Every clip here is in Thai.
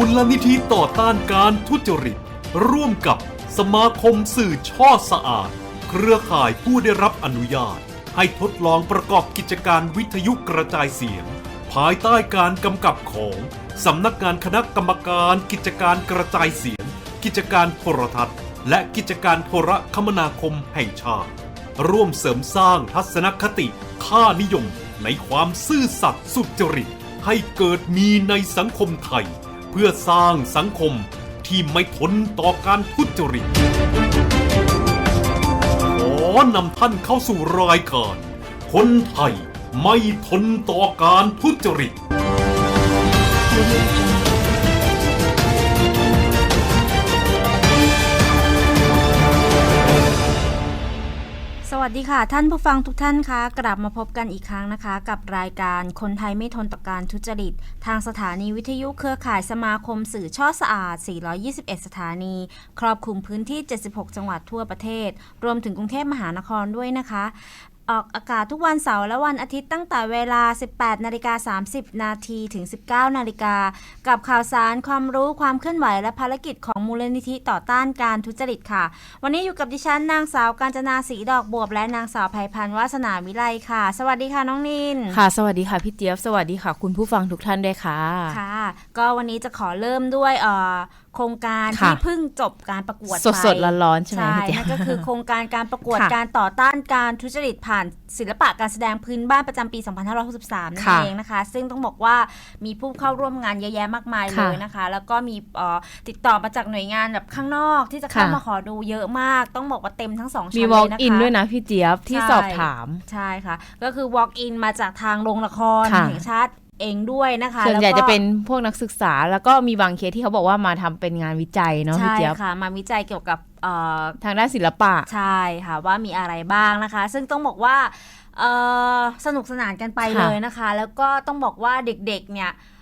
มูลนิธิต่อต้านการทุจริต ร่วมกับสมาคมสื่อช่อสะอาด เครือข่ายผู้ได้รับอนุญาต ให้ทดลองประกอบกิจการวิทยุกระจายเสียง ภายใต้การกำกับของสำนักงานคณะกรรมการกิจการกระจายเสียง กิจการโทรทัศน์ และกิจการโทรคมนาคมแห่งชาติ ร่วมเสริมสร้างทัศนคติ ค่านิยม ในความซื่อสัตย์สุจริต ให้เกิดมีในสังคมไทย เพื่อสร้างสังคมที่ไม่ทนต่อการทุจริต ขอนำท่านเข้าสู่รายการคนไทยไม่ทนต่อการทุจริต วัสดีค่ะ ท่านผู้ฟังทุกท่านคะกลับมาพบกันอีกครั้งนะคะ กับรายการคนไทยไม่ทนต่อการทุจริต ทางสถานีวิทยุเครือข่ายสมาคมสื่อช่อสะอาด 421 สถานี ครอบคลุมพื้นที่ 76 จังหวัดทั่วประเทศ รวมถึงกรุงเทพมหานครด้วยนะคะ ออกอากาศทุกวันเสาร์และวันอาทิตย์ตั้งแต่เวลา 18 นาฬิกา 30 นาทีถึง 19 นาฬิกา กับข่าวสารความรู้ความเคลื่อนไหวและภารกิจของมูลนิธิต่อต้านการทุจริตค่ะ วันนี้อยู่กับดิฉันนางสาวกาญจนาศรีดอกบวบ และนางสาวไพพันธ์วาสนาวิไลค่ะ สวัสดีค่ะน้องนิน ค่ะ สวัสดีค่ะพี่เจี๊ยบ สวัสดีค่ะ คุณผู้ฟังทุกท่านด้วยค่ะ ค่ะ ก็วันนี้จะขอเริ่มด้วยเอ่อ โครงการค่ะที่เพิ่งจบการประกวดสดไปสดๆร้อนๆใช่ไหมใช่พี่เจี๊ยบนั่นก็คือโครงการการประกวดค่ะการต่อต้านการทุจริตผ่านศิลปะการแสดงพื้นบ้านประจำปี 2563 นั่นค่ะเองนะคะ ซึ่งต้องบอกว่ามีผู้เข้าร่วมงานเยอะแยะมากมายเลค่ะยนะคะ แล้วก็มีเอ่อติดต่อมาจากหน่วยงานแบบข้างนอกที่จะเข้าค่ะมาขอดูเยอะมากต้องบอกว่าเต็มทั้งสองมีชั้นวเลอล์กยนะคะอินด้วยนะพี่เจี๊ยบที่ใช่สอบถามใช่ค่ะ ก็คือ walk in มาจากทางโรงละครค่ะแห่งชาติ เองด้วยนะคะส่วนใหญ่แล้วก็จะเป็นพวกนักศึกษา แล้วก็มีบางเคสที่เขาบอกว่ามาทำเป็นงานวิจัยเนาะพี่ใช่เจี๊ยบค่ะ มาวิจัยเกี่ยวกับเอ่อทางด้านศิลปะ ใช่ค่ะ ว่ามีอะไรบ้างนะคะ ซึ่งต้องบอกว่าเอ่อสนุกสนานกันไปค่ะเลยนะคะ แล้วก็ต้องบอกว่าเด็กๆเนี่ยเอ่อ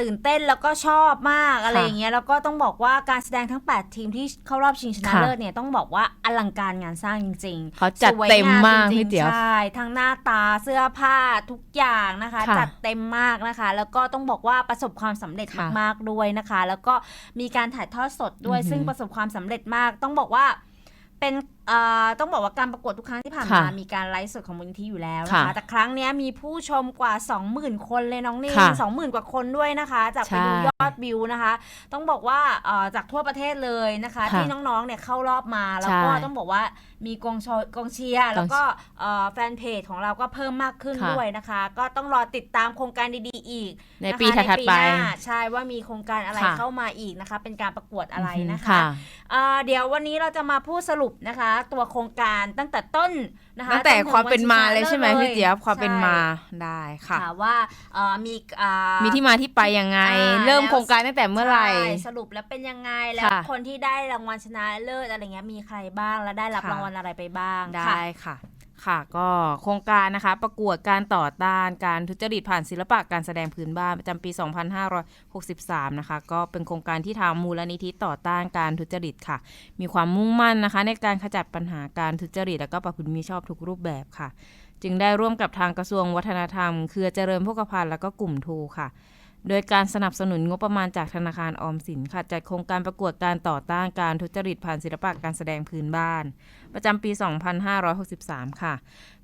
ตื่นเต้นแล้วก็ชอบมากอะไรอย่างเงี้ยแล้วก็ต้องบอกว่าการแสดงทั้ง 8 ทีมที่เข้ารอบชิงชนะค่ะเลิศเนี่ยต้องบอกว่าอลังการงานสร้างจริงๆเขาจัดสวยเต็มมากจริงๆพี่เจี๊ยบใช่ทั้งหน้าตาเสื้อผ้าทุกอย่างนะคะค่ะจัดเต็มมากนะคะ แล้วก็ต้องบอกว่าประสบความสำเร็จค่ะมากๆด้วยนะคะ แล้วก็มีการถ่ายทอดสดด้วยอือหือซึ่งประสบความสำเร็จมาก ต้องบอกว่าเป็นเอ่อต้องบอกว่าการประกวดทุกครั้งที่ผ่านมาค่ะมีการไลฟ์สดของมูลนิธิอยู่แล้วนะค่ะคะแต่ครั้งเนี้ยมีผู้ชมกว่า 20,000 คนเลยน้องนิ่ค่ะสองหมื่นกว่าคนด้วยนะคะ จากไปใช่ดูยอดวิวนะคะ ต้องบอกว่าเอ่อจากทั่วประเทศเลยนะคะค่ะที่น้องๆเนี่ยเข้ารอบมาแล้วก็ใช่ต้องบอกว่ามีกองชกองเชียร์แล้วก็เอ่อแฟนเพจของเราก็เพิ่มมากขึ้นค่ะด้วยนะคะ ก็ต้องรอติดตามโครงการดีๆอีกในนะคะปีถัดๆไปในหน้าใช่ว่ามีโครงการอะไรค่ะเข้ามาอีกนะคะ เป็นการประกวดอะไรนะคะค่ะเอ่อเดี๋ยววันนี้เราจะมาพูดสรุปนะคะตัวโครงการตั้งแต่ต้นนะคะตั้งแต่จนถึความเป็นมาวัเลยใช่ไหมชิงชนะพี่เจี๊ยบความเป็นใช่มาได้ค่ะค่ะว่าเอ่อมีอ่ามีที่มาที่ไปยังไงอ่าเริ่มแล้วโครงการตั้งแต่เมื่อไหร่ใช่สรุปแล้วเป็นยังไงแล้วค่ะคนที่ได้รางวัลชนะเลิศอะไรเงี้ยมีใครบ้างแล้วได้รับค่ะรางวัลอะไรไปบ้างได้ค่ะ ค่ะก็โครงการนะคะประกวดการต่อต้านการทุจริตผ่านศิลปะการแสดงพื้นบ้านประจำปี 2563 นะคะ ก็เป็นโครงการที่ทางมูลนิธิต่อต้านการทุจริตค่ะ มีความมุ่งมั่นนะคะ ในการขจัดปัญหาการทุจริต และก็ประพฤติมิชอบทุกรูปแบบค่ะ จึงได้ร่วมกับทางกระทรวงวัฒนธรรม เครือเจริญโภคภัณฑ์และก็กลุ่มทูค่ะ โดยการสนับสนุนงบประมาณจากธนาคารออมสินค่ะจัดโครงการประกวดการต่อต้านการทุจริตผ่านศิลปะการแสดงพื้นบ้าน ประจำปี 2563 ค่ะ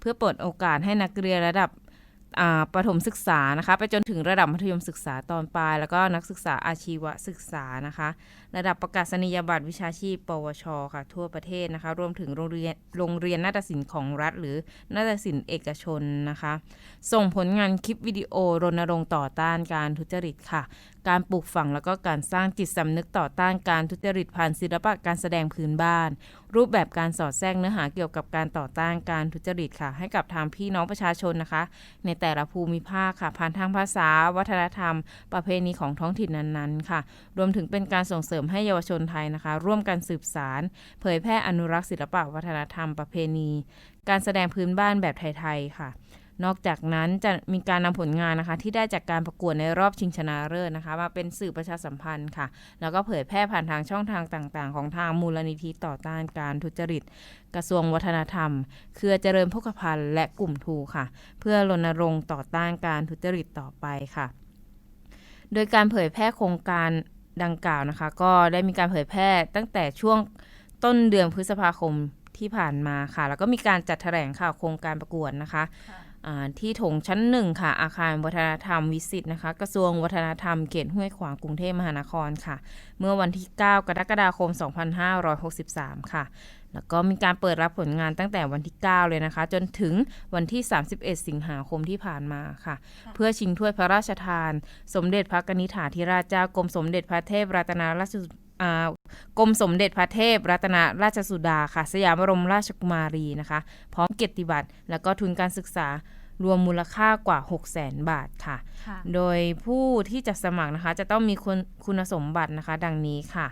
เพื่อเปิดโอกาสให้นักเรียนระดับ ประถมศึกษานะคะ ไปจนถึงระดับมัธยมศึกษาตอนปลาย แล้วก็นักศึกษาอาชีวศึกษานะคะ ระดับประกาศนียบัตรวิชาชีพ ปวช ค่ะ ทั่วประเทศนะคะ รวมถึงโรงเรียนโรงเรียนนาฏศิลป์ของรัฐ หรือนาฏศิลป์เอกชนนะคะ ส่งผลงานคลิปวิดีโอรณรงค์ต่อต้านการทุจริตค่ะ การปลูกฝังแล้วก็การสร้างจิตสำนึกต่อต้านการทุจริตผ่านศิลปะการแสดงพื้นบ้าน รูปแบบการสอดแทรกเนื้อหาเกี่ยวกับการต่อต้านการทุจริตค่ะ ให้กับทางพี่น้องประชาชนนะคะ ในแต่ละภูมิภาคค่ะ ผ่านทางภาษา วัฒนธรรม ประเพณีของท้องถิ่นนั้นๆ ค่ะ รวมถึงเป็นการส่งเสริมให้เยาวชนไทยนะคะ ร่วมกันสืบสาร เผยแพร่อนุรักษ์ศิลปะวัฒนธรรมประเพณี การแสดงพื้นบ้านแบบไทยๆค่ะ นอกจากนั้นจะมีการนำผลงานนะคะ ที่ได้จากการประกวดในรอบชิงชนะเลิศนะคะ มาเป็นสื่อประชาสัมพันธ์ค่ะ แล้วก็เผยแพร่ผ่านทางช่องทางต่างๆ ของทางมูลนิธิต่อต้านการทุจริต กระทรวงวัฒนธรรม เครือเจริญพกพันธ์และกลุ่มทูค่ะ เพื่อรณรงค์ต่อต้านการทุจริตต่อไปค่ะ โดยการเผยแพร่โครงการดังกล่าวนะคะ ก็ได้มีการเผยแพร่ตั้งแต่ช่วงต้นเดือนพฤษภาคมที่ผ่านมาค่ะ แล้วก็มีการจัดแถลงข่าวโครงการประกวดนะคะอ่า ที่โถงชั้นหนึ่งค่ะ อาคารวัฒนธรรมวิสิตนะคะ กระทรวงวัฒนธรรมเขตห้วยขวางกรุงเทพมหานครค่ะ เมื่อวันที่ 9 กรกฎาคม 2563 ค่ะ แล้วก็มีการเปิดรับผลงานตั้งแต่วันที่ 9 เลยนะคะ จนถึงวันที่ 31 สิงหาคมที่ผ่านมาค่ะ เพื่อชิงถ้วยพระราชทาน สมเด็จพระกนิษฐาธิราชเจ้ากรมสมเด็จพระเทพรัตนราชสุอ่า กรมสมเด็จพระเทพรัตนราชสุดาค่ะ สยามบรมราชกุมารีนะคะ พร้อมเกียรติบัตรแล้วก็ทุนการศึกษารวมมูลค่ากว่า 6 0 0 0 0 0บาทค่ะค่ะ โดยผู้ที่จะสมัครนะคะ จะต้องมีคุณคุณสมบัตินะคะ ดังนี้ค่ะ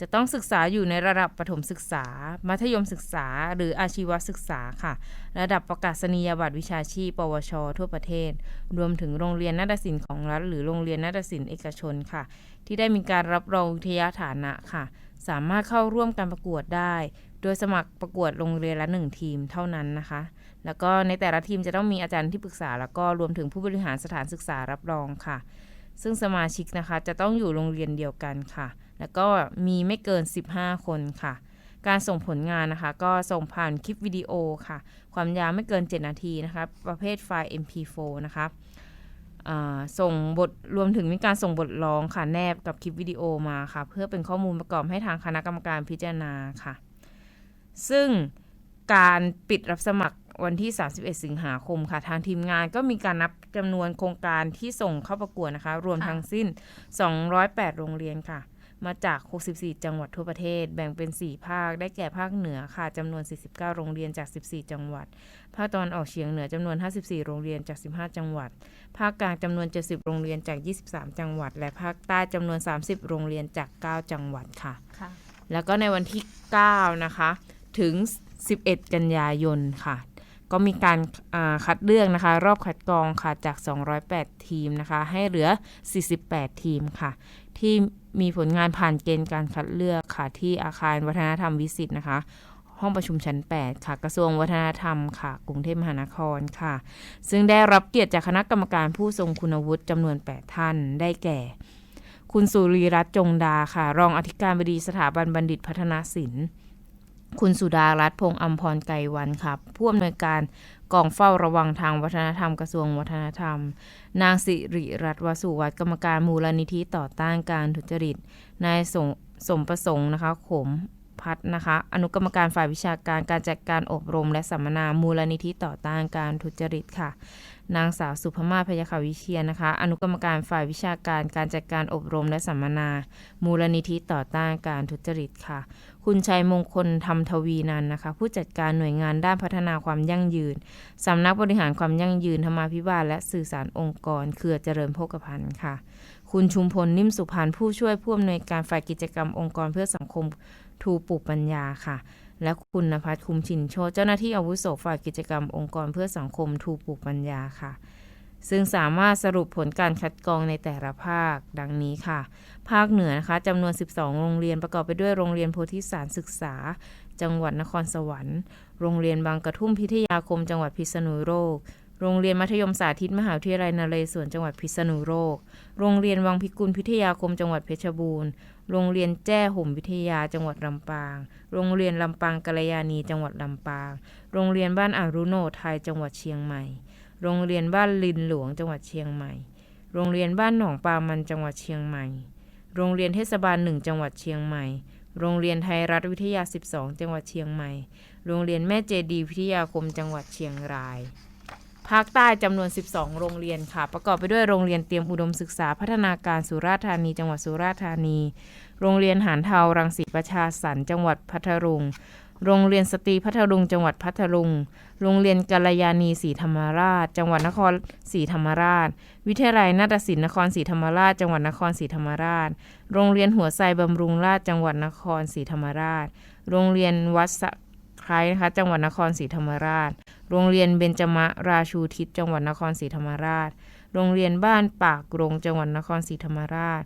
จะต้องศึกษาอยู่ในระดับประถมศึกษา มัธยมศึกษา หรืออาชีวศึกษาค่ะ ระดับประกาศนียบัตรวิชาชีพ ปวช ทั่วประเทศ รวมถึงโรงเรียนนาฏศิลป์ของรัฐ หรือโรงเรียนนาฏศิลป์เอกชนค่ะ ที่ได้มีการรับรองวิทยาฐานะค่ะ สามารถเข้าร่วมการประกวดได้ โดยสมัครประกวดโรงเรียนละหนึ่งทีมเท่านั้นนะคะ แล้วก็ในแต่ละทีมจะต้องมีอาจารย์ที่ปรึกษา แล้วก็รวมถึงผู้บริหารสถานศึกษารับรองค่ะ ซึ่งสมาชิกนะคะจะต้องอยู่โรงเรียนเดียวกันค่ะ แล้วก็มีไม่เกิน 15 คนค่ะการส่งผลงานนะคะ ก็ส่งผ่านคลิปวิดีโอค่ะ ความยาวไม่เกิน 7 นาทีนะคะ ประเภทไฟล์ MP4 นะคะ ส่งบทรวมถึงมีการส่งบทร้องค่ะแนบกับคลิปวิดีโอมาค่ะ เพื่อเป็นข้อมูลประกอบให้ทางคณะกรรมการพิจารณาค่ะ ซึ่งการปิดรับสมัครวันที่ 31 สิงหาคมค่ะ ทางทีมงานก็มีการนับจำนวนโครงการที่ส่งเข้าประกวดนะคะ รวมทั้งสิ้น 208 โรงเรียนค่ะ มาจาก 64 จังหวัดทั่วประเทศ แบ่งเป็น 4 ภาค ได้แก่ภาคเหนือค่ะจำนวน 49 โรงเรียนจาก 14 จังหวัด ภาคตะวันออกเฉียงเหนือจำนวน 54 โรงเรียนจาก 15 จังหวัด ภาคกลางจำนวน 70 โรงเรียนจาก 23 จังหวัด และภาคใต้จำนวน 30 โรงเรียนจาก 9 จังหวัดค่ะค่ะแล้วก็ในวันที่ 9 นะคะ ถึง 11 กันยายนค่ะก็มีการอ่าคัดเลือกนะคะ รอบคัดกรองค่ะจาก 208 ทีมนะคะ ให้เหลือ 48 ทีมค่ะ ที่ มีผลงานผ่านเกณฑ์การคัดเลือกค่ะที่อาคารวัฒนธรรมวิสิตนะคะ ห้องประชุมชั้น 8 ค่ะ กระทรวงวัฒนธรรมค่ะ กรุงเทพมหานครค่ะ ซึ่งได้รับเกียรติจากคณะกรรมการผู้ทรงคุณวุฒิจำนวน 8 ท่านได้แก่ คุณสุรีรัตน์จงดาค่ะ รองอธิการบดีสถาบันบัณฑิตพัฒนาศิลป์คุณสุดารัตน์พงษ์อัมพรไกรวันค่ะผู้อำนวยการ กองเฝ้าระวังทางวัฒนธรรมกระทรวงวัฒนธรรม นางสิริรัตน์วสุวัฒกรรมการมูลนิธิต่อต้านการทุจริต นายสมสมประสงค์นะคะขมพัฒนะคะ อนุกรรมการฝ่ายวิชาการการจัดการอบรม และสัมมนามูลนิธิต่อต้านการทุจริตค่ะ นางสาวสุภมาศพยาคาวิเชียนนะคะ อนุกรรมการฝ่ายวิชาการการจัดการอบรมและสัมมนา มูลนิธิต่อต้านการทุจริตค่ะ คุณชัยมงคลธรรมทวีนันนะคะ ผู้จัดการหน่วยงานด้านพัฒนาความยั่งยืน สำนักบริหารความยั่งยืนธรรมาภิบาลและสื่อสารองค์กร เครือเจริญโภคภัณฑ์ค่ะ คุณชุมพลนิ่มสุพรรณผู้ช่วยผู้อำนวยการฝ่ายกิจกรรมองค์กรเพื่อสังคมทูปลูปัญญาค่ะ และคุณนภัสคุมชินโชติเจ้าหน้าที่อาวุโสฝ่ายกิจกรรมองค์กรเพื่อสังคมทูปลูกปัญญาค่ะ ซึ่งสามารถสรุปผลการคัดกรองในแต่ละภาคดังนี้ค่ะ ภาคเหนือนะคะจำนวน 12 โรงเรียนประกอบไปด้วยโรงเรียนโพธิสารศึกษา จังหวัดนครสวรรค์ โรงเรียนบางกระทุ่มพิทยาคม จังหวัดพิษณุโลก โรงเรียนมัธยมสาธิตมหาวิทยาลัยนเรศวรจังหวัดพิษณุโลก โรงเรียนวังพิกุลพิทยาคมจังหวัดเพชรบูรณ์ โรงเรียนแจ้ห่มวิทยาจังหวัดลำปาง โรงเรียนลำปางกัลยาณีจังหวัดลำปาง โรงเรียนบ้านอารุโนไทยจังหวัดเชียงใหม่ โรงเรียนบ้านลินหลวงจังหวัดเชียงใหม่ โรงเรียนบ้านหนองปามันจังหวัดเชียงใหม่ โรงเรียนเทศบาลหนึ่งจังหวัดเชียงใหม่ โรงเรียนไทยรัฐวิทยา 12 จังหวัดเชียงใหม่ โรงเรียนแม่เจดีวิทยาคมจังหวัดเชียงราย ภาคใต้จำนวน 12 โรงเรียนค่ะ ประกอบไปด้วยโรงเรียนเตรียมอุดมศึกษาพัฒนาการสุราษฎร์ธานีจังหวัดสุราษฎร์ธานี โรงเรียนหานเทารังสีประชาสรรจังหวัดพัทลุง โรงเรียนสตรีพัทลุงจังหวัดพัทลุง โรงเรียนกัลยาณีศรีธรรมราช จังหวัดนครศรีธรรมราช วิทยาลัยนาฏศิลป์นครศรีธรรมราช จังหวัดนครศรีธรรมราช โรงเรียนหัวไซบำรุงราชจังหวัดนครศรีธรรมราช โรงเรียนวัดสะ ไคร้นะคะ จังหวัดนครศรีธรรมราช โรงเรียนเบญจมะราชูทิศจังหวัดนครศรีธรรมราช โรงเรียนบ้านปากกรงจังหวัดนครศรีธรรมราช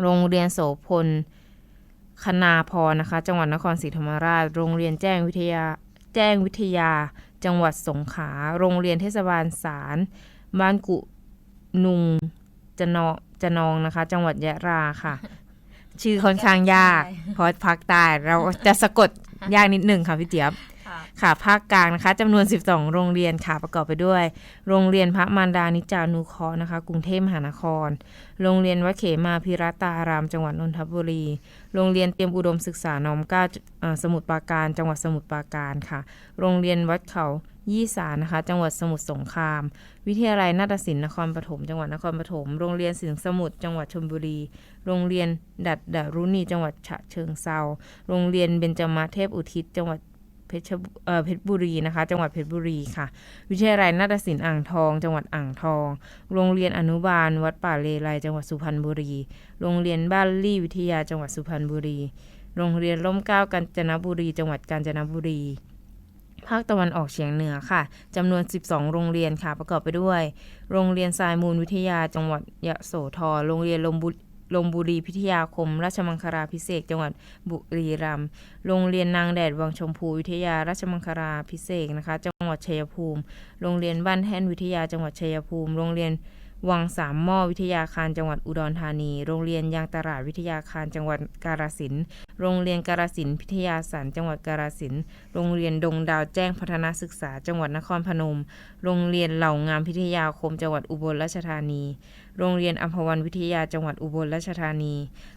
โรงเรียนโสพลคณาพรนะคะ จังหวัดนครศรีธรรมราช โรงเรียนแจ้งวิทยาแจ้งวิทยา จังหวัดสงขลา โรงเรียนเทศบาลสารบ้านกุนุงจะนอจะนองนะคะ จังหวัดยะลาค่ะ ชื่อค่อนข้างยากใช่เพราะภาคใต้เราจะสะกด ยากนิดหนึ่งค่ะพี่เจี๊ยบค่ะค่ะภาคกลางนะคะจำนวน 12 โรงเรียนค่ะประกอบไปด้วย โรงเรียนพระมารดานิจานุเคราะห์นะคะ กรุงเทพมหานคร โรงเรียนวัดเขมาพิรัตารามจังหวัดนนทบุรี โรงเรียนเตรียมอุดมศึกษาน้อมกล้าสมุทรปราการ จังหวัดสมุทรปราการค่ะ โรงเรียนวัดเขายี่สานะคะ จังหวัดสมุทรสงคราม วิทยาลัยนาฏศิลป์นครปฐม จังหวัดนครปฐม โรงเรียนสิงสมุทร จังหวัดชลบุรี โรงเรียนดัดดารุณี จังหวัดฉะเชิงเซา โรงเรียนเบญจมาเทพอุทิศ จังหวัด เพชรบุเอ่อเพชรบุรีนะคะ จังหวัดเพชรบุรีค่ะ วิทยาลัยนาฏศิลป์อ่างทอง จังหวัดอ่างทอง โรงเรียนอนุบาล วัดป่าเลไลจังหวัดสุพรรณบุรี โรงเรียนบ้านลี่วิทยาจังหวัดสุพรรณบุรี โรงเรียนร่มเกล้ากาญจนบุรี จังหวัดกาญจนบุรีภาคตะวันออกเฉียงเหนือค่ะจำนวน 12 โรงเรียนค่ะ ประกอบไปด้วย โรงเรียนทรายมูลวิทยาจังหวัดยะโสธร โรงเรียนลมบุ ลมบุรีพิทยาคม ราชมังคลาพิเศษจังหวัดบุรีรัมย์โรงเรียนนางแดดวังชมพูวิทยาราชมังคลาพิเศษนะคะ จังหวัดชัยภูมิ โรงเรียนบ้านแท่นวิทยาจังหวัดชัยภูมิ โรงเรียนวังสามหม้อวิทยาคารจังหวัดอุดรธานี โรงเรียนยางตลาดวิทยาคารจังหวัดกาฬสินโรงเรียนกาฬสินพิทยาสันจังหวัดกาฬสินโรงเรียนดงดาวแจ้งพัฒนาศึกษาจังหวัดนครพนม โรงเรียนเหล่างามพิทยาคมจังหวัดอุบลราชธานี โรงเรียนอัมพวันวิทยาจังหวัดอุบลราชธานี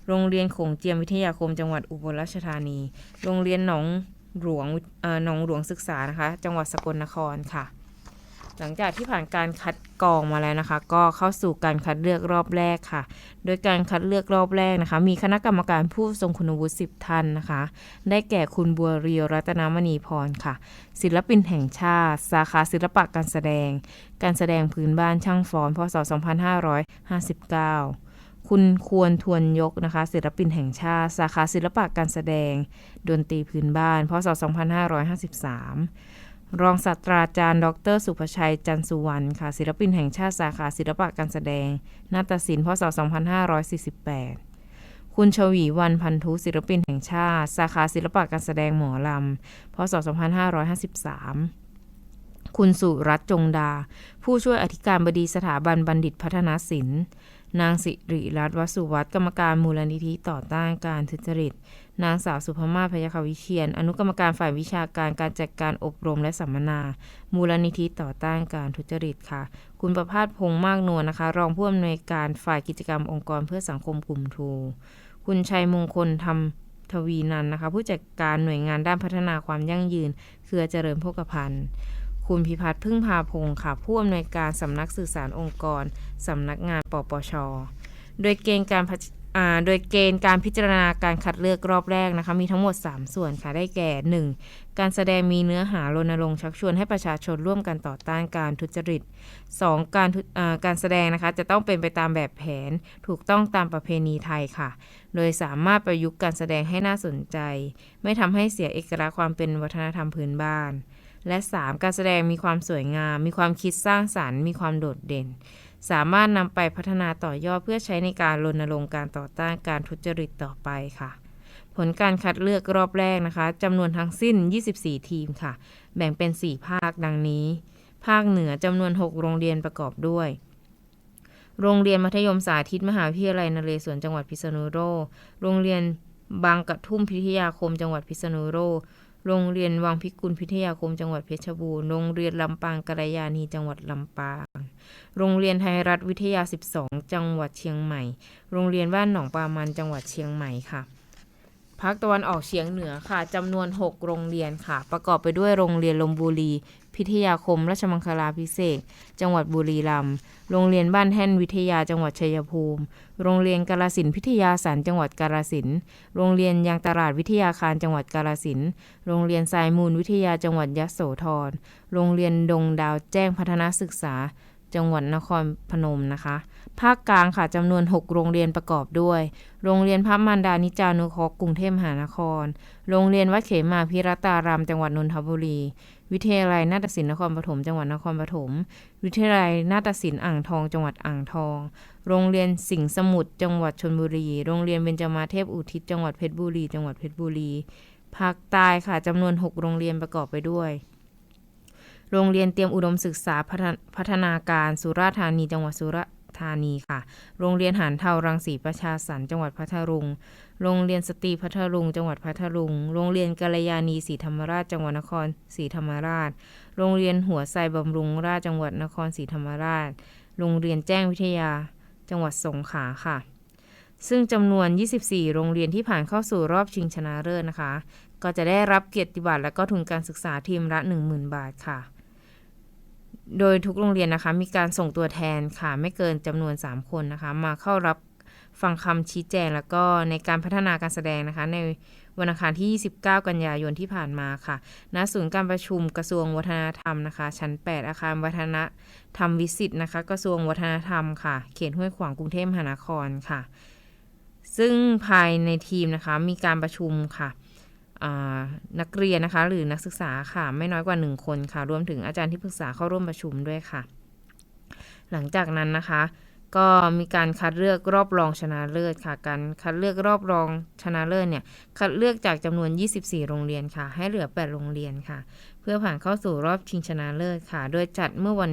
โรงเรียนโขงเจียมวิทยาคมจังหวัดอุบลราชธานี โรงเรียนหนองหลวงหนองหลวงศึกษานะคะ จังหวัดสกลนครค่ะ หลังจากที่ผ่านการคัดกรองมาแล้วนะคะ ก็เข้าสู่การคัดเลือกรอบแรกค่ะ โดยการคัดเลือกรอบแรกนะคะ มีคณะกรรมการผู้ทรงคุณวุฒิ10 ท่านนะคะ ได้แก่คุณบัวเรียวรัตนมณีพรค่ะ ศิลปินแห่งชาติ สาขาศิลปะการแสดง การแสดงพื้นบ้านช่างฟ้อนพศ 2559คุณควรทวนยกนะคะ ศิลปินแห่งชาติ สาขาศิลปะการแสดง ดนตรีพื้นบ้านพศ2553 รองศาสตราจารย์ ดร สุภชัย จันสุวรรณค่ะ ศิลปินแห่งชาติสาขาศิลปะการแสดง นาฏศิลป์ พศ 2548 คุณชวีวันพันธุศิลปินแห่งชาติ สาขาศิลปะการแสดงหมอลำ พศ 2553 คุณสุรัตน์จงดา ผู้ช่วยอธิการบดีสถาบันบัณฑิตพัฒนศิลป์ นางสิริรัตน์วสุวัตกรรมการมูลนิธิต่อต้านการทุจริต นางสาวสุภมาศพยาควิเชียน อนุกรรมการฝ่ายวิชาการการจัดการอบรมและสัมมนา มูลนิธิต่อต้านการทุจริตค่ะ คุณประภาสพงษ์มากนวลนะคะ รองผู้อำนวยการฝ่ายกิจกรรมองค์กรเพื่อสังคมกลุ่มทูคุณชัยมงคลทำทวีนันนะคะ ผู้จัดการหน่วยงานด้านพัฒนาความยั่งยืน เครือเจริญโภคภัณฑ์คุณพิพัฒน์พึ่งพาพงศ์ค่ะ ผู้อำนวยการสำนักสื่อสารองค์กรสำนักงานปปช โดยเกณฑ์การ โดยเกณฑ์การพิจารณาการคัดเลือกรอบแรกนะคะ มีทั้งหมด 3 ส่วนค่ะ ได้แก่ 1. การแสดงมีเนื้อหารณรงค์ชักชวนให้ประชาชนร่วมกันต่อต้านการทุจริต 2. การการแสดงนะคะจะต้องเป็นไปตามแบบแผน ถูกต้องตามประเพณีไทยค่ะ โดยสามารถประยุกต์การแสดงให้น่าสนใจ ไม่ทำให้เสียเอกลักษณ์ความเป็นวัฒนธรรมพื้นบ้าน และ 3. การแสดงมีความสวยงาม มีความคิดสร้างสารรค์ มีความโดดเด่น สามารถนำไปพัฒนาต่อยอดเพื่อใช้ในการรณรงค์การต่อต้านการทุจริตต่อไปค่ะ ผลการคัดเลือกรอบแรกนะคะจำนวนทั้งสิ้น 24 ทีมค่ะ แบ่งเป็น 4 ภาคดังนี้ ภาคเหนือจำนวน 6 โรงเรียนประกอบด้วย โรงเรียนมัธยมสาธิตมหาวิทยาลัยนเรศวรจังหวัดพิษณุโลกโรงเรียนบางกระทุ่มพิทยาคมจังหวัดพิษณุโลกโรงเรียนวังพิกุลพิทยาคมจังหวัดเพชรบูรณ์ โรงเรียนลำปางกัลยาณีจังหวัดลำปาง โรงเรียนไทยรัฐวิทยา 12 จังหวัดเชียงใหม่ โรงเรียนบ้านหนองปลามันจังหวัดเชียงใหม่ค่ะภาคตะวันออกเฉียงเหนือค่ะจำนวน 6 โรงเรียนค่ะ ประกอบไปด้วยโรงเรียนลมบุรี พิทยาคมราชมังคลาพิเศษจังหวัดบุรีรัมย์โรงเรียนบ้านแท่นวิทยาจังหวัดชัยภูมิ โรงเรียนกาลสินพิทยาสันจังหวัดกาลสินโรงเรียนยางตลาดวิทยาคารจังหวัดกาลสินโรงเรียนทรายมูลวิทยาจังหวัดยะโสธรโรงเรียนดงดาวแจ้งพัฒนาศึกษา จังหวัดนครพนมนะคะ ภาคกลางค่ะจำนวน 6 โรงเรียนประกอบด้วย โรงเรียนพระมารดานิจานุเคราะห์กรุงเทพมหานคร โรงเรียนวัดเขมาพิรัตาราม จังหวัดนนทบุรี วิทยาลัยนาฏศิลป์นครปฐมจังหวัดนครปฐม วิทยาลัยนาฏศิลป์อ่างทอง จังหวัดอ่างทอง โรงเรียนสิงห์สมุทรจังหวัดชลบุรี โรงเรียนเบญจมาเทพอุทิศจังหวัดเพชรบุรี จังหวัดเพชรบุรี ภาคใต้ค่ะจำนวน 6 โรงเรียนประกอบไปด้วย โรงเรียนเตรียมอุดมศึกษาพัฒนพัฒนาการสุราษฎร์ธานีจังหวัดสุราษฎร์ธานีค่ะ โรงเรียนหานเทารังสีประชาสรรจังหวัดพัทลุง โรงเรียนสตรีพัทลุง จังหวัดพัทลุง โรงเรียนกัลยาณีศรีธรรมราช จังหวัดนครศรีธรรมราช โรงเรียนหัวไซบำรุงราช จังหวัดนครศรีธรรมราช โรงเรียนแจ้งวิทยา จังหวัดสงขลาค่ะ ซึ่งจำนวน 24 โรงเรียนที่ผ่านเข้าสู่รอบชิงชนะเลิศนะคะ ก็จะได้รับเกียรติบัตรและก็ทุนการศึกษาทีมละ 10,000 บาทค่ะ โดยทุกโรงเรียนนะคะมีการส่งตัวแทนค่ะ ไม่เกินจำนวน 3 คนนะคะ มาเข้ารับฟังคำชี้แจงแล้วก็ในการพัฒนาการแสดงนะคะ ในวันอังคารที่ 29 กันยายนที่ผ่านมาค่ะ ณ ศูนย์การประชุมกระทรวงวัฒนธรรมนะคะ ชั้น 8 อาคารวัฒนธรรมวิสิตนะคะ กระทรวงวัฒนธรรมค่ะ เขตห้วยขวางกรุงเทพมหานครค่ะ ซึ่งภายในทีมนะคะมีการประชุมค่ะ นักเรียนนะคะ หรือนักศึกษาค่ะ ไม่น้อยกว่า 1 คนค่ะ รวมถึงอาจารย์ที่ปรึกษาเข้าร่วมประชุมด้วยค่ะ หลังจากนั้นนะคะ ก็มีการคัดเลือกรอบรองชนะเลิศค่ะ การคัดเลือกรอบรองชนะเลิศเนี่ย คัดเลือกจากจำนวน 24 โรงเรียนค่ะ ให้เหลือ 8 โรงเรียนค่ะ เพื่อผ่านเข้าสู่รอบชิงชนะเลิศค่ะ โดยจัดเมื่อวัน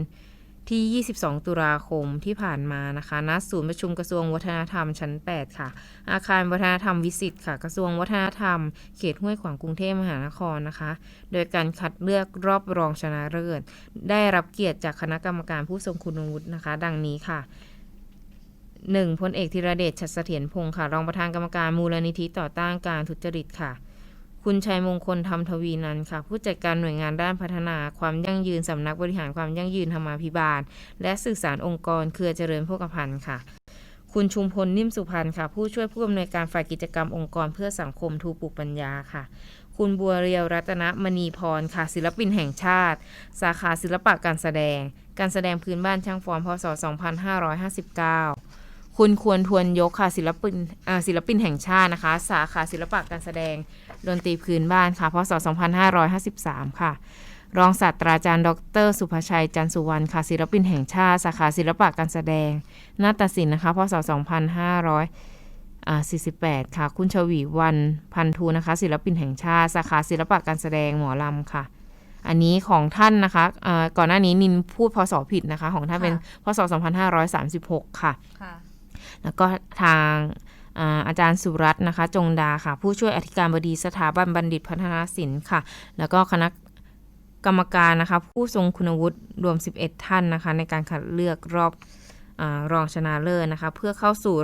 ที่ 22 ตุลาคมที่ผ่านมานะคะณศูนย์ประชุมกระทรวงวัฒนธรรมชั้น 8 ค่ะ อาคารวัฒนธรรมวิสิตค่ะ กระทรวงวัฒนธรรม เขตห้วยขวางกรุงเทพมหานครนะคะ โดยการคัดเลือกรอบรองชนะเลิศได้รับเกียรติจากคณะกรรมการผู้ทรงคุณวุฒินะคะ ดังนี้ค่ะ 1. พลเอกธีรเดชชัดเสถียรพงศ์ค่ะ รองประธานกรรมการมูลนิธิต่อต้านการทุจริตค่ะ คุณชัยมงคลธรรมทวีนันค่ะ ผู้จัดการหน่วยงานด้านพัฒนาความยั่งยืนสำนักบริหารความยั่งยืนธรรมาภิบาล และสื่อสารองค์กร เครือเจริญโภคภัณฑ์ค่ะ คุณชุมพลนิ่มสุพรรณค่ะ ผู้ช่วยผู้อำนวยการฝ่ายกิจกรรมองค์กรเพื่อสังคมทูปลูกปัญญาค่ะคุณบัวเรียวรัตนมณีพรค่ะ ศิลปินแห่งชาติ สาขาศิลปะการแสดง การแสดงพื้นบ้านช่างฟอร์มพศ 2559 คุณควรทวนยกค่ะศิลปินศิลปินแห่งชาตินะคะ สาขาศิลปะการแสดง ดนตรีพื้นบ้านค่ะพศ 2553 ค่ะ รองศาสตราจารย์ ดร สุภชัย จันทร์สุวรรณค่ะศิลปินแห่งชาติ สาขาศิลปะการแสดง นาฏศิลป์นะคะพศ 2548 ค่ะ คุณชวีวันพันทูนะคะ ศิลปินแห่งชาติสาขาศิลปะการแสดงหมอลำค่ะอันนี้ของท่านนะคะอ่าก่อนหน้านี้นินพูดพศผิดนะคะ ของท่านเป็นค่ะพศ 2536ค่ะค่ะ แล้วก็ทาง อาอาจารย์สุรัตน์นะคะ จงดาค่ะ ผู้ช่วยอธิการบดีสถาบันบัณฑิตพัฒนศิลป์ค่ะ แล้วก็คณะกรรมการนะคะผู้ทรงคุณวุฒิรวม 11 ท่านนะคะ ในการคัดเลือกรอบอรองชนะเลิศนะคะ เพื่อเข้าสู่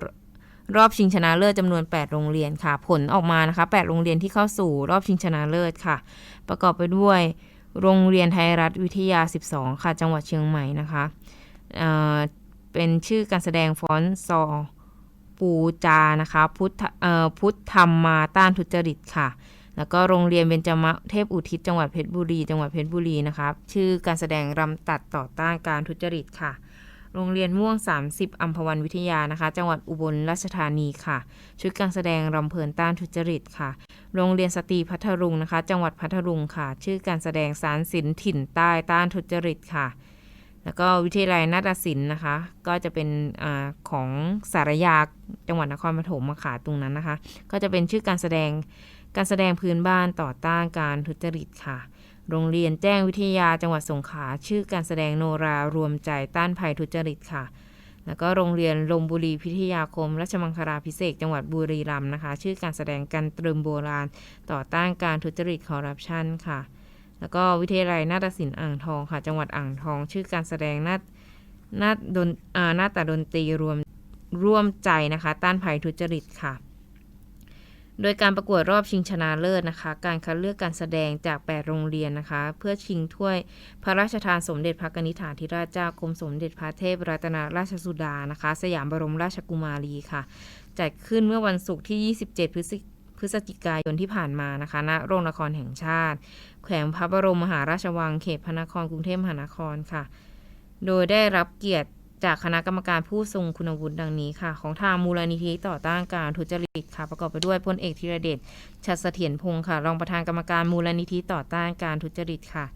รอบชิงชนะเลิศจำนวน 8 โรงเรียนค่ะ ผลออกมานะคะ 8 โรงเรียนที่เข้าสู่รอบชิงชนะเลิศค่ะ ประกอบไปด้วย โรงเรียนไทยรัฐวิทยา 12 ค่ะ จังหวัดเชียงใหม่นะคะ เป็นชื่อการแสดงฟ้อนซอ ปูจานะคะพุทธเอ่อพุทธธรรมมาต้านทุจริตค่ะ แล้วก็โรงเรียนเบญจมะเทพอุทิศจังหวัดเพชรบุรี จังหวัดเพชรบุรีนะคะชื่อการแสดงรำตัดต่อต้านการทุจริตค่ะ โรงเรียนม่วง 30อัมพวันวิทยานะคะ จังหวัดอุบลราชธานีค่ะ ชุดการแสดงรำเพลินต้านทุจริตค่ะ โรงเรียนสตรีพัทลุงนะคะ จังหวัดพัทลุงค่ะ ชื่อการแสดงสารศิลป์ถิ่นใต้ต้านทุจริตค่ะ แล้วก็วิทยาลัยนาฏศิลป์นะคะ ก็จะเป็นอของสารยาจังหวัดนครปฐมมาค่ะตรงนั้นนะคะ ก็จะเป็นชื่อการแสดงการแสดงพื้นบ้านต่อต้านการทุจริตค่ะ โรงเรียนแจ้งวิทยาจังหวัดสงขลาชื่อการแสดงโนรารวมใจต้านภัยทุจริตค่ะ แล้วก็โรงเรียนลมบุรีพิทยาคมราชมังคลาพิเศษกจังหวัดบุรีรัมย์นะคะ ชื่อการแสดงการตรึมโบราณ ต่อต้านการทุจริตคอร์รัปชันค่ะ แล้วก็วิทยาลัยนาฏศิลป์อ่างทองค่ะ จังหวัดอ่างทอง ชื่อการแสดงนาฏนาฏดนอ่านาฏดนตรีรวมร่วมใจนะคะ ต้านภัยทุจริตค่ะ โดยการประกวดรอบชิงชนะเลิศนะคะ การคัดเลือกการแสดงจาก 8 โรงเรียนนะคะ เพื่อชิงถ้วยพระราชทานสมเด็จพระกนิษฐาธิราชเจ้ากรมสมเด็จพระเทพรัตนราชสุดานะคะ สยามบรมราชกุมารีค่ะ จัดขึ้นเมื่อวันศุกร์ที่ 27 พฤศจิ ฤศจิกายนที่ผ่านมานะคะณโรงละครแห่งชาติ แขวงพระบรมมหาราชวังเขตพระนครกรุงเทพมหานครค่ะ โดยได้รับเกียรติจากคณะกรรมการผู้ทรงคุณวุฒิดังนี้ค่ะ ของทางมูลนิธิต่อต้านการทุจริตค่ะ ประกอบไปด้วยพลเอกธีรเดชชัดเสถียรพงศ์ค่ะ รองประธานกรรมการมูลนิธิต่อต้านการทุจริตค่ะ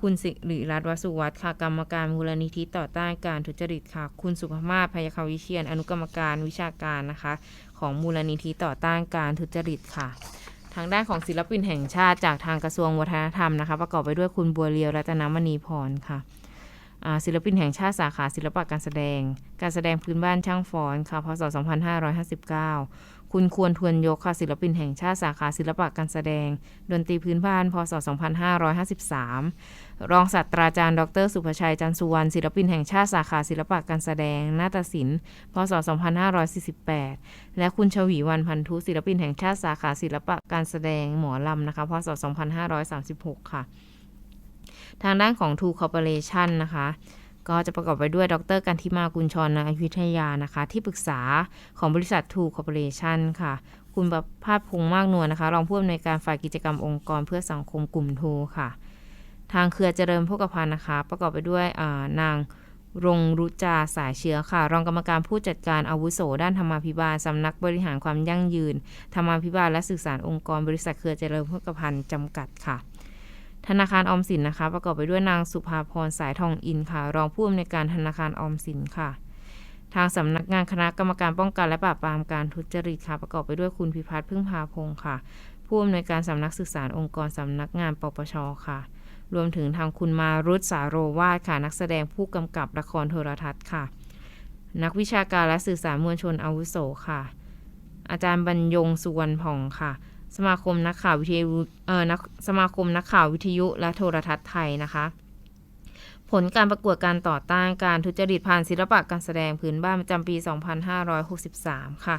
คุณสิริรัตน์วสุวัฒน์ค่ะ กรรมการมูลนิธิต่อต้านการทุจริตค่ะ คุณสุภมาศพยาคาวิเชียน อนุกรรมการวิชาการนะคะ ของมูลนิธิต่อต้านการทุจริตค่ะ ทางด้านของศิลปินแห่งชาติจากทางกระทรวงวัฒนธรรมนะคะ ประกอบไปด้วยคุณบัวเรียวรัตนมณีพรค่ะศิลปินแห่งชาติสาขาศิลปะการแสดง การแสดงพื้นบ้านช่างฟ้อนค่ะ พศ 2559คุณควรทวนยกค่ะศิลปินแห่งชาติสาขาศิลปะการแสดง ดนตรีพื้นบ้าน พศ 2553 รองศาสตราจารย์ ดร สุภชัยจันทร์สุวรรณศิลปินแห่งชาติสาขาศิลปะการแสดง นาฏศิลป์ พศ 2548 และคุณชวีวันพันธุศิลปินแห่งชาติสาขาศิลปะการแสดงหมอลำนะคะ พศ 2536 ค่ะ ทางด้านของ True Corporation นะคะ ก็จะประกอบไปด้วยดรกันทิมากุลชรณอยุธยานะคะ ที่ปรึกษาของบริษัท True Corporation ค่ะ คุณประภาสพงมากนวลนะคะ รองผู้อำนวยการฝ่ายกิจกรรมองค์กรเพื่อสังคมกลุ่มทูค่ะ ทางเครือเจริญโภคภัณฑ์นะคะ ประกอบไปด้วยอ่านางรงรุจาสายเชื้อค่ะ รองกรรมการผู้จัดการอาวุโสด้านธรรมาภิบาลสำนักบริหารความยั่งยืน ธรรมาภิบาลและสื่อสารองค์กรบริษัทเครือเจริญโภคภัณฑ์จำกัดค่ะ ธนาคารออมสินนะคะ ประกอบไปด้วยนางสุภาพรสายทองอินค่ะ รองผู้อำนวยการธนาคารออมสินค่ะ ทางสำนักงานคณะกรรมการป้องกันและปราบปรามการทุจริตค่ะ ประกอบไปด้วยคุณพิพัฒน์พึ่งพาพงศ์ค่ะ ผู้อำนวยการสำนักสื่อสารองค์กรสำนักงานปปชค่ะ รวมถึงทางคุณมารุตสาโรวาดค่ะ นักแสดงผู้กำกับละครโทรทัศน์ค่ะ นักวิชาการและสื่อสารมวลชนอาวุโสค่ะ อาจารย์บรรยงสุวรรณผ่องค่ะ สมาคมนักข่าววิทยุเอ่อนักสมาคมนักข่าววิทยุและโทรทัศน์ไทยนะคะ ผลการประกวดการต่อต้านการทุจริตผ่านศิลปะการแสดงพื้นบ้านประจำปี 2563 ค่ะ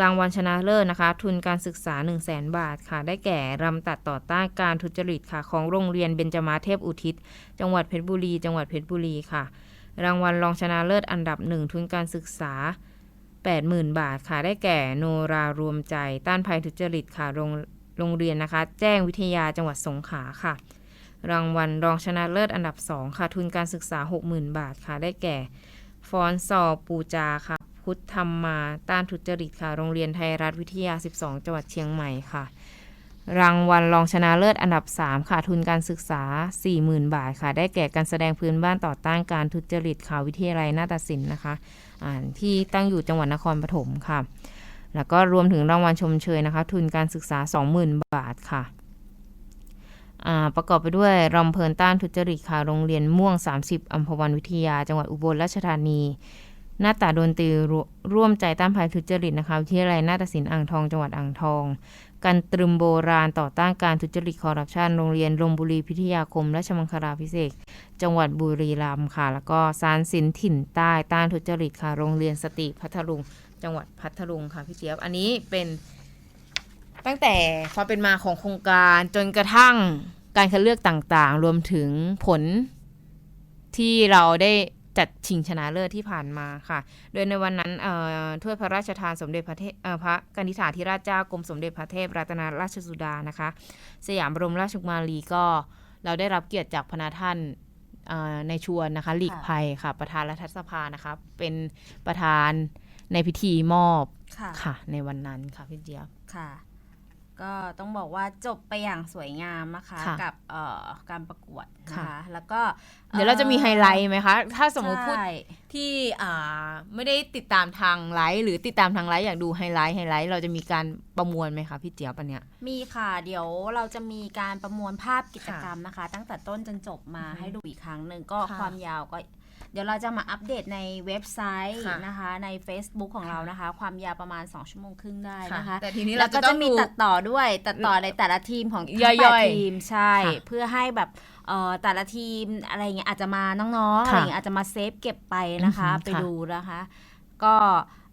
รางวัลชนะเลิศนะคะ ทุนการศึกษา 1 0 0 0 0 0 บาทค่ะ ได้แก่รำตัดต่อต้านการทุจริตค่ะ ของโรงเรียนเบญจมาเทพอุทิศ จังหวัดเพชรบุรี จังหวัดเพชรบุรีค่ะ รางวัลรองชนะเลิศอันดับหนึ่งทุนการศึกษา 80,000 บาทค่ะ ได้แก่โนรารวมใจ ต้านภัยทุจริตค่ะโรงโรงเรียนนะคะ แจ้งวิทยาจังหวัดสงขลาค่ะ รางวัลรองชนะเลิศอันดับ 2 ค่ะ ทุนการศึกษา 60,000 บาทค่ะ ได้แก่ ฟอนซอปูจาค่ะ พุทธธรรมมาต้านทุจริตค่ะ โรงเรียนไทยรัฐวิทยา 12 จังหวัดเชียงใหม่ค่ะ รางวัลรองชนะเลิศอันดับ 3 ค่ะ ทุนการศึกษา 40,000 บาทค่ะ ได้แก่การแสดงพื้นบ้านต่อต้านการทุจริตค่ะ วิทยาลัยนาฏศิลป์นะคะ ที่ตั้งอยู่จังหวัดนครปฐมค่ะ แล้วก็รวมถึงรางวัลชมเชยนะคะ ทุนการศึกษา 20,000 บาทค่ะประกอบไปด้วยรำเพลินต้านทุจริตค่ะ โรงเรียนม่วง 30อัมพวันวิทยา จังหวัดอุบลราชธานี หน้าตาดนตรีรวร่วมใจต้านภัยทุจริตนะคะ วิทยาลัยนาฏศิลป์อ่างทอง จังหวัดอ่างทอง การตรึมโบราณต่อต้านการทุจริตคอร์รัปชันโรงเรียนลมบุรีพิทยาคมราชมังคลาภิเศษจังหวัดบุรีรัมย์ค่ะ แล้วก็สารสินถิ่นใต้ต้านทุจริตค่ะ โรงเรียนสติพัทลุง จังหวัดพัทลุงค่ะพี่เจี๊ยบ อันนี้เป็นตั้งแต่ความเป็นมาของโครงการจนกระทั่งการคัดเลือกต่างๆ รวมถึงผลที่เราได้ จัดชิงชนะเลิศที่ผ่านมาค่ะ โดยในวันนั้นเอ่อถ้วยพระราชทานสมเด็จพระเทพเอ่อพระกนิษฐาธิราชเจ้ากรมสมเด็จพระเทพรัตนราชสุดานะคะ สยามบรมราชกุมารีก็เราได้รับเกียรติจากพระนาท่านเอ่อในชวนนะคะหลีกภัยค่ะ ประธานรัฐสภานะคะเป็นประธานในพิธีมอบค่ะค่ะในวันนั้นค่ะพี่เจี๊ยบค่ะ ก็ต้องบอกว่าจบไปอย่างสวยงามนะคะค่ะกับเอ่อการประกวดนะค่ะ คะ แล้วก็เดี๋ยวเราจะมีไฮไลท์ไหมคะ ถ้าสมมติพูด ใช่ ที่อ่าไม่ได้ติดตามทางไลฟ์หรือติดตามทางไลฟ์อยากดูไฮไลท์ไฮไลท์เราจะมีการประมวลไหมคะพี่เจี๊ยบอันเนี้ย มีค่ะ เดี๋ยวเราจะมีการประมวลภาพกิจกรรมนะคะ ตั้งแต่ต้นจนจบมาอือฮึให้ดูอีกครั้งหนึ่งก็ค่ะ ความยาวก็ เดี๋ยวเราจะมาอัปเดตในเว็บไซต์ค่ะนะคะ ใน Facebook ของเรานะคะ ความยาวประมาณ 2 ชั่วโมงครึ่งได้นะคะแต่ทีนี้แล้เราวจะก็ต้จะองมีดู ตัดต่อด้วยตัดต่อในแต่ละทีมของทั้งย่แปอดยๆทีมใช่ ค่ะเพื่อให้แบบเอ่อแต่ละทีมอะไรเงี้ยอาจจะมาน้องๆอะไรค่ะเงี้ยอาจจะมาเซฟเก็บไปนะคะ อือหือไปค่ะ ดูนะคะ ก็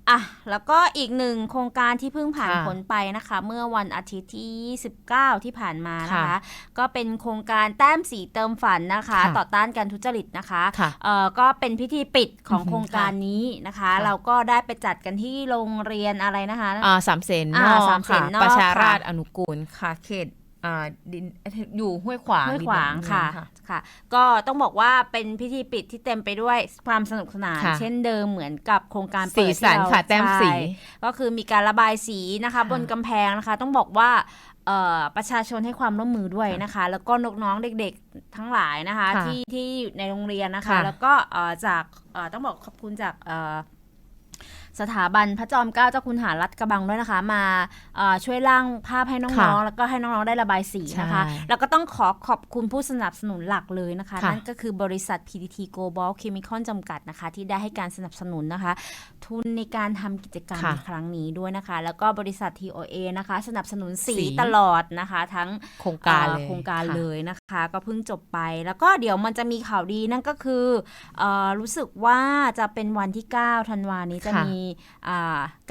อะ แล้วก็อีกหนึ่งโครงการที่เพิ่งผ่านค่ะผลไปนะคะ เมื่อวันอาทิตย์ที่ 19 ที่ผ่านมานะคะค่ะก็เป็นโครงการแต้มสีเติมฝันนะคะค่ะต่อต้านการทุจริตนะคะค่ะเอ่อก็เป็นพิธีปิดของอือหือโครงการนี้นะคะค่ะเราก็ได้ไปจัดกันที่โรงเรียนอะไรนะคะอ่าสามเสนนอ่าอกสามเสนค่ะนอกประชาราชค่ะอนุกูลค่ะเขตอ่า ดินอยู่ห้วยขวางห้วยขวางดินแดนค่ะค่ะค่ะ ก็ต้องบอกว่าเป็นพิธีปิดที่เต็มไปด้วยความสนุกสนานค่ะเช่นเดิมเหมือนกับโครงการเปิดสีสันที่เราค่ะแต้มสีใช่ก็คือมีการระบายสีนะคะค่ะบนกำแพงนะคะ ต้องบอกว่าเอ่อประชาชนให้ความร่วมมือด้วยค่ะนะคะ แล้วก็น้องๆเด็กๆทั้งหลายนะคะค่ะที่ที่อยู่ในโรงเรียนนะคะค่ะแล้วก็เอ่อจากเอ่อต้องบอกขอบคุณจากเอ่อ สถาบันพระจอมเกล้าเจ้าคุณหารัฐกระบังด้วยนะคะ มาเอ่อช่วยร่างภาพให้น้องค่ะๆแล้วก็ให้น้องๆ ได้ระบายสีนะคะใช่แล้วก็ต้องขอขอบคุณผู้สนับสนุนหลักเลยนะคะค่ะนั่นก็คือบริษัท PTT Global Chemical จำกัดนะคะ ที่ได้ให้การสนับสนุนนะคะ ทุนในการทำกิจกรรมค่ะในครั้งนี้ด้วยนะคะ แล้วก็บริษัท TOA นะคะ สนับสนุนสีสีตลอดนะคะ ทั้งโครงการเลยอ่โครงการค่ะเลยนะคะ ก็เพิ่งจบไป แล้วก็เดี๋ยวมันจะมีข่าวดีนั่นก็คือเออรู้สึกว่าจะเป็นวันที่ 9 ธันวานี้จะค่ะมีอ่า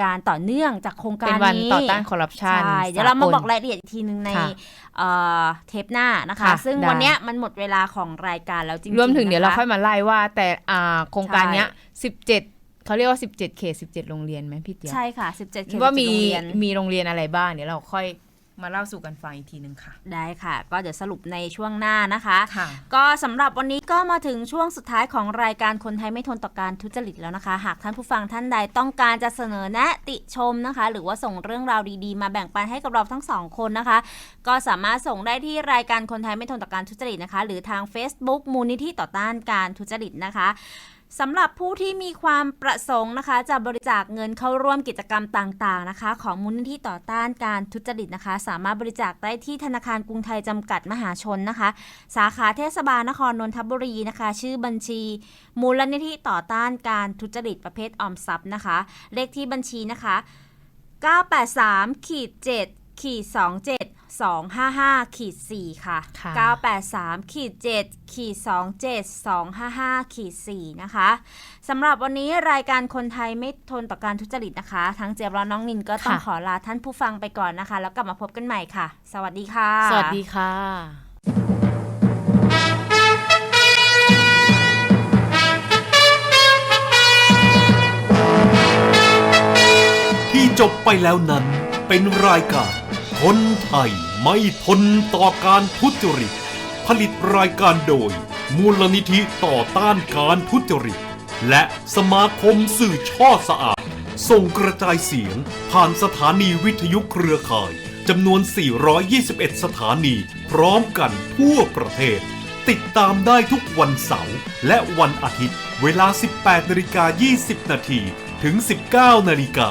การต่อเนื่องจากโครงการเป็นวันนี้ต่อต้านคอร์รัปชันใช่เดี๋ยวเรามาสกลบอกรายละเอียดอีกทีหนึ่งในค่ะเอ่อเทปหน้านะคะค่ะซึ่งได้วันเนี้ยมันหมดเวลาของรายการแล้วจริงๆรวมถึงเดี๋ยวเรานะคะค่อยมาไล่ว่า แต่อ่าโครงการเนี้ยใช่สิบเจ็ดเขาเรียกว่าสิบเจ็ดเขตสิบเจ็ดโรงเรียนไหมพี่เจี๊ยบใช่ค่ะ 17 เขตว่ามีโรงเรียนมีโรงเรียนอะไรบ้าง เดี๋ยวเราค่อย มาเล่าสู่กันฟังอีกทีหนึ่งค่ะ ได้ค่ะ ก็เดี๋ยวสรุปในช่วงหน้านะคะค่ะ ก็สำหรับวันนี้ก็มาถึงช่วงสุดท้ายของรายการคนไทยไม่ทนต่อการทุจริตแล้วนะคะ หากท่านผู้ฟังท่านใดต้องการจะเสนอแนะติชมนะคะ หรือว่าส่งเรื่องราวดีๆ มาแบ่งปันให้กับเราทั้งสองคนนะคะ ก็สามารถส่งได้ที่รายการคนไทยไม่ทนต่อการทุจริตนะคะ หรือทาง Facebook มูลนิธิต่อต้านการทุจริตนะคะ สำหรับผู้ที่มีความประสงค์นะคะ จะบริจาคเงินเข้าร่วมกิจกรรมต่างๆนะคะ ของมูลนิธิต่อต้านการทุจริตนะคะ สามารถบริจาคได้ที่ธนาคารกรุงไทยจำกัดมหาชนนะคะ สาขาเทศบาลนครนนทบุรีนะคะ ชื่อบัญชี มูลนิธิต่อต้านการทุจริตประเภทออมทรัพย์นะคะ เลขที่บัญชีนะคะ 983ขีด7ขีด27 255ขีด4ค่ะค่ะ 983ขีด7ขีด27 255ขีด4นะคะสำหรับวันนี้รายการคนไทยไม่ทนต่อการทุจริตนะคะ ทั้งเจี๊ยบและน้องนินก็ต้องค่ะขอลาท่านผู้ฟังไปก่อนนะคะ แล้วกลับมาพบกันใหม่ค่ะ สวัสดีค่ะ สวัสดีค่ะ ที่จบไปแล้วนั้นเป็นรายการ คนไทยไม่ทนต่อการทุจริต ผลิตรายการโดย มูลนิธิต่อต้านการทุจริต และสมาคมสื่อช่อสะอาด ส่งกระจายเสียงผ่านสถานีวิทยุเครือข่ายจำนวน 421 สถานีพร้อมกันทั่วประเทศ ติดตามได้ทุกวันเสาร์และวันอาทิตย์ เวลา 18นาฬิกา20 นาทีถึง 19นาฬิกา